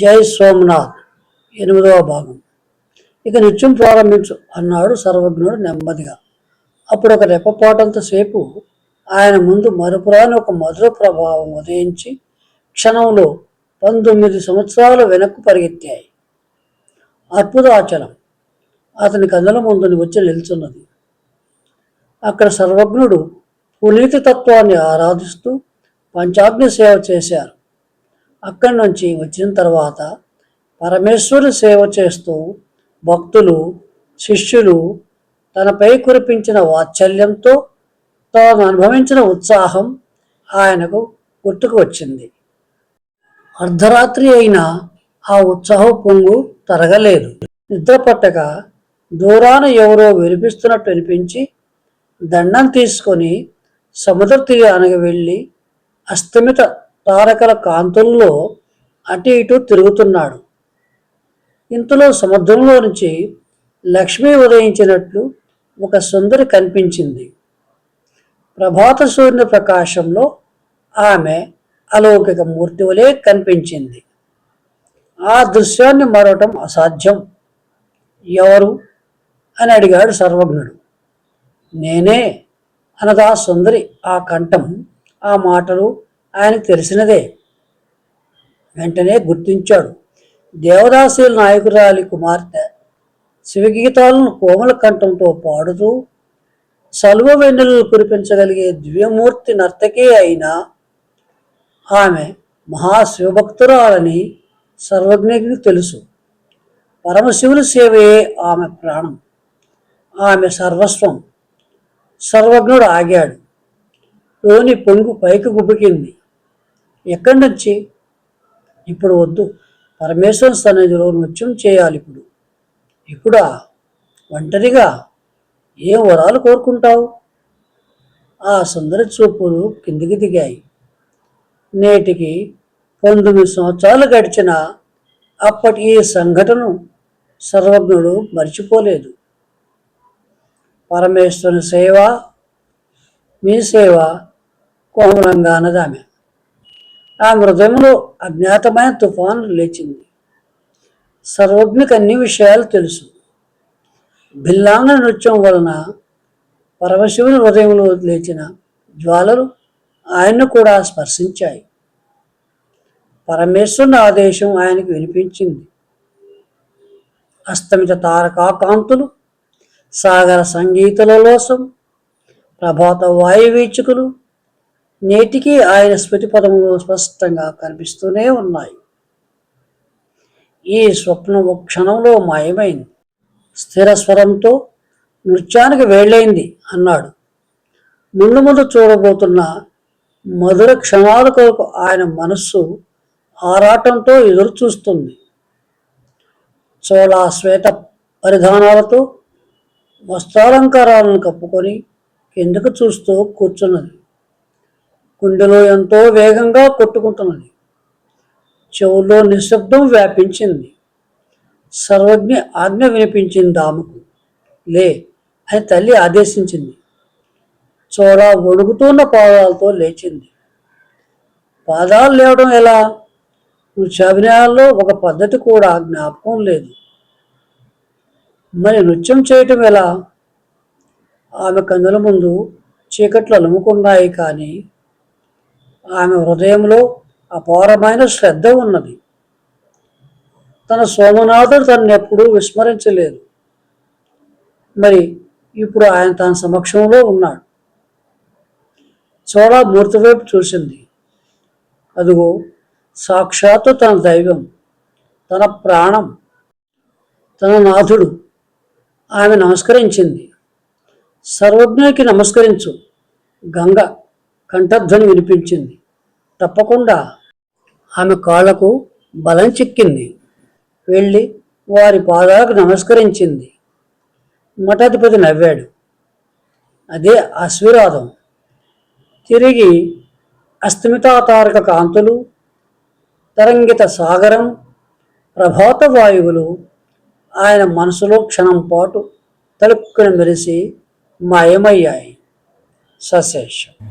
జై సోమనాథ్. ఎనిమిదవ భాగం. ఇక నృత్యం ప్రారంభించు అన్నాడు సర్వజ్ఞుడు నెమ్మదిగా. అప్పుడు ఒక రెప్పపాటంతసేపు ఆయన ముందు మరుపురాని ఒక మధుర ప్రభావం ఉదయించి క్షణంలో పంతొమ్మిది సంవత్సరాలు వెనక్కు పరిగెత్తాయి. అద్భుత ఆచలం అతని కందుల ముందుని వచ్చి నిల్చున్నది. అక్కడ సర్వజ్ఞుడు పునీతి తత్వాన్ని ఆరాధిస్తూ పంచాగ్ని సేవ చేశారు. అక్కడి నుంచి వచ్చిన తర్వాత పరమేశ్వరు సేవ చేస్తూ భక్తులు శిష్యులు తనపై కురిపించిన వాత్సల్యంతో తాను అనుభవించిన ఉత్సాహం ఆయనకు గుర్తుకు వచ్చింది. అర్ధరాత్రి అయినా ఆ ఉత్సాహ పొంగు తరగలేదు. నిద్ర పట్టక దూరాన ఎవరో వినిపిస్తున్నట్టు అనిపించి దండం తీసుకొని సముద్ర తీరానికి వెళ్ళి అస్తమిత తారకల కాంతుల్లో అటు ఇటు తిరుగుతున్నాడు. ఇంతలో సముద్రంలో నుంచి లక్ష్మి ఉదయించినట్లు ఒక సుందరి కనిపించింది. ప్రభాత సూర్యుని ప్రకాశంలో ఆమె అలౌకిక మూర్తి వలె కనిపించింది. ఆ దృశ్యాన్ని మరవటం అసాధ్యం. ఎవరు? అని అడిగాడు సర్వజ్ఞుడు. నేనే అనదా సుందరి ఆ కంఠం ఆ మాటలు ఆయనకు తెలిసినదే. వెంటనే గుర్తించాడు. దేవదాసుల నాయకురాలి కుమార్తె శివగీతాలను కోమల కంఠంతో పాడుతూ సల్వ వెన్నెలలు కురిపించగలిగే దివ్యమూర్తి నర్తకే అయినా ఆమె మహాశివభక్తురాలని సర్వజ్ఞకి తెలుసు. పరమశివుని సేవయే ఆమె ప్రాణం. ఆమె సర్వస్వం. సర్వజ్ఞుడు ఆగాడు. లోని పొంగు పైకి గుబికింది. ఎక్కడి నుంచి? ఇప్పుడు వద్దు. పరమేశ్వర సన్నిధిలో నృత్యం చేయాలి ఇప్పుడు. ఇప్పుడా? ఒంటరిగా? ఏ వరాలు కోరుకుంటావు? ఆ సుందర చూపులు కిందికి దిగాయి. నేటికి పంతొమ్మిది సంవత్సరాలు గడిచిన అప్పటి ఈ సంఘటన సర్వజ్ఞుడు మర్చిపోలేదు. పరమేశ్వరుని సేవ మీ సేవ కోమలంగా అన్నది ఆమె ఆ హృదయంలో అజ్ఞాతమైన తుఫాను లేచింది. సర్వజ్ఞకి అన్ని విషయాలు తెలుసు. భిల్లాంగ నృత్యం వలన పరమశివుని హృదయంలో లేచిన జ్వాలలు ఆయన్ను కూడా స్పర్శించాయి. పరమేశ్వరుని ఆదేశం ఆయనకు వినిపించింది. అస్తమిత తారకాకాంతులు సాగర సంగీతలలోసం ప్రభాత వాయువీచుకులు నేటికి ఆయన స్మృతి పదములు స్పష్టంగా కనిపిస్తూనే ఉన్నాయి. ఈ స్వప్నం ఒక క్షణంలో మాయమైంది. స్థిర స్వరంతో నృత్యానికి వేళ్ళైంది అన్నాడు. ముందు ముందు చూడబోతున్న మధుర క్షణాల కొరకు ఆయన మనస్సు ఆరాటంతో ఎదురు చూస్తుంది. చోళా శ్వేత పరిధానాలతో వస్త్రాలంకారాలను కప్పుకొని కిందకు చూస్తూ కూర్చున్నది. గుండెలో ఎంతో వేగంగా కొట్టుకుంటున్నది చెవుల్లో నిశ్శబ్దం వ్యాపించింది. సర్వజ్ఞ ఆజ్ఞ వినిపించింది ఆమెకు. లే అని తల్లి ఆదేశించింది. చోర ఒడుగుతున్న పాదాలతో లేచింది. పాదాలు లేవడం ఎలా? నృత్యాభినయాల్లో ఒక పద్ధతి కూడా జ్ఞాపకం లేదు. మరి నృత్యం చేయటం ఎలా? ఆమె కన్నుల ముందు చీకట్లు అలుముకున్నాయి కానీ ఆమె హృదయంలో అపారమైన శ్రద్ధ ఉన్నది. తన సోమనాథుడు తనను ఎప్పుడూ విస్మరించలేదు. మరి ఇప్పుడు ఆయన తన సమక్షంలో ఉన్నాడు. చోళ మూర్తి వైపు చూసింది. అదిగో సాక్షాత్తు తన దైవం తన ప్రాణం తన నాథుడు. ఆమె నమస్కరించింది. సర్వజ్ఞకి నమస్కరించు గంగ. కంఠధ్వని వినిపించింది. తప్పకుండా ఆమె కాళ్ళకు బలం చిక్కింది. వెళ్ళి వారి పాదాలకు నమస్కరించింది. మఠాధిపతి నవ్వాడు. అదే ఆశీర్వాదం. తిరిగి అస్తమితాతారక కాంతులు తరంగిత సాగరం ప్రభాత వాయువులు ఆయన మనసులో క్షణం పాటు తలుక్కున మెరిసి మాయమయ్యాయి. సశేషం.